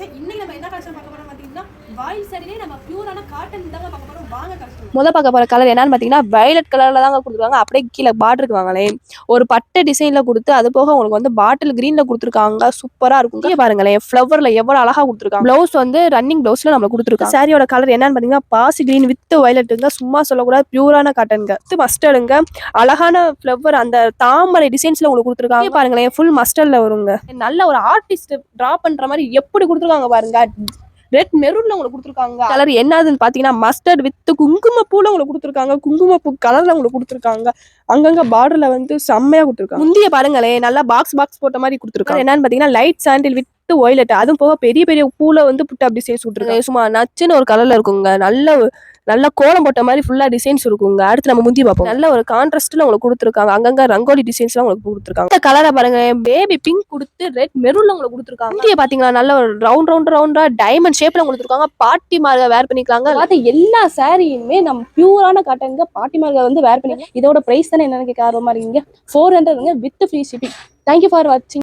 நினைச்சேன் இன்னைக்கு நம்ம என்ன கலெக்ஷன் பார்க்க போறோம்? நம்ம பியூரான காட்டன் தாங்க பார்க்க போறோம். வாங்க கலெக்ஷன் முத பார்க்க போற கலர் என்னன்னு பாத்தீங்கன்னா வயலட் கலர்ல தாங்க கொடுத்துருக்காங்க. அப்படியே கீழே பார்டருக்கு வாங்களேன் ஒரு பட்டை டிசைன்ல கொடுத்து அது போக உங்களுக்கு வந்து பாட்டில் கிரீன்ல கொடுத்துருக்காங்க. சூப்பரா இருக்கும். இங்க பாருங்களேன் ஃபிளவர்ல எவ்வளவு அழகா கொடுத்துருக்காங்க. பிளவுஸ் வந்து ரன்னிங் பிளவுஸ்ல நம்ம கொடுத்துருக்காங்க. சாரியோட கலர் என்னன்னு பாத்தீங்கன்னா பாசி கிரீன் வித் வயலட்டுங்க சும்மா சொல்லக்கூடாது பியூரான காட்டனுங்க வித் மஸ்டர்டுங்க அழகான ஃபிளவர் அந்த தாமரை டிசைன்ஸ்ல உங்களுக்கு கொடுத்துருக்காங்க. இங்க பாருங்களேன் ஃபுல் மஸ்டர்ட்ல வருங்க. நல்ல ஒரு ஆர்டிஸ்ட் டிரா பண்ற மாதிரி எப்படி கொடுத்துருக்காங்க பாருங்க. ரெட் மெரூன்ல உங்களுக்கு கொடுத்துருக்காங்க. கலர் என்னதுன்னு பாத்தீங்கன்னா மஸ்டர்ட் வித் குங்குமப்பூல உங்களுக்கு கொடுத்துருக்காங்க. குங்குமப்பூ கலர்ல உங்களுக்கு கொடுத்துருக்காங்க. அங்கங்க பார்டர்ல வந்து செம்மையா கொடுத்துருக்காங்க. முந்திய பாருங்களேன் நல்லா பாக்ஸ் பாக்ஸ் போட்ட மாதிரி கொடுத்துருக்காங்க. என்னன்னு பாத்தீங்கன்னா லைட் சாண்டில் வித் ஒயிலட் அதுவும் போக பெரிய பெரிய பூல வந்து புட்டு அப்படி டிசைன்ஸ் கொடுத்துருக்காங்க சும்மா நச்சுன்னு ஒரு கலர்ல இருக்குங்க. நல்ல நல்ல கோலம் போட்ட மாதிரி ஃபுல்லா டிசைன்ஸ் இருக்குங்க. அடுத்து நம்ம முந்தி பார்ப்போம். நல்ல ஒரு கான்ட்ராஸ்ட்ல உங்களுக்கு கொடுத்துருக்காங்க. அங்கங்க ரங்கோலி டிசைன்ஸ்லாம் உங்களுக்கு கொடுத்துருக்காங்க. இந்த கலரை பாருங்க பேபி பிங்க் கொடுத்து ரெட் மெரூன்ல உங்களுக்கு கொடுத்துருக்காங்க. முந்திய பாத்தீங்கன்னா நல்ல ஒரு ரவுண்ட் ரவுண்ட் ரவுண்டா டைமண்ட் ஷேப்ல கொடுத்துருக்காங்க. பாட்டி மார்க வேர் பண்ணிக்கலாங்க. பார்த்த எல்லா சாரியுமே நம்ம பியூரான காட்டனுங்க பாட்டி மார்க வந்து வேர் பண்ணி இதோட பிரைஸ் தானே என்னன்னு கேட்க ஆர்வமா இருக்கீங்க? Four ஹண்ட்ரட்ங்க with free shipping thank you for வாட்சிங்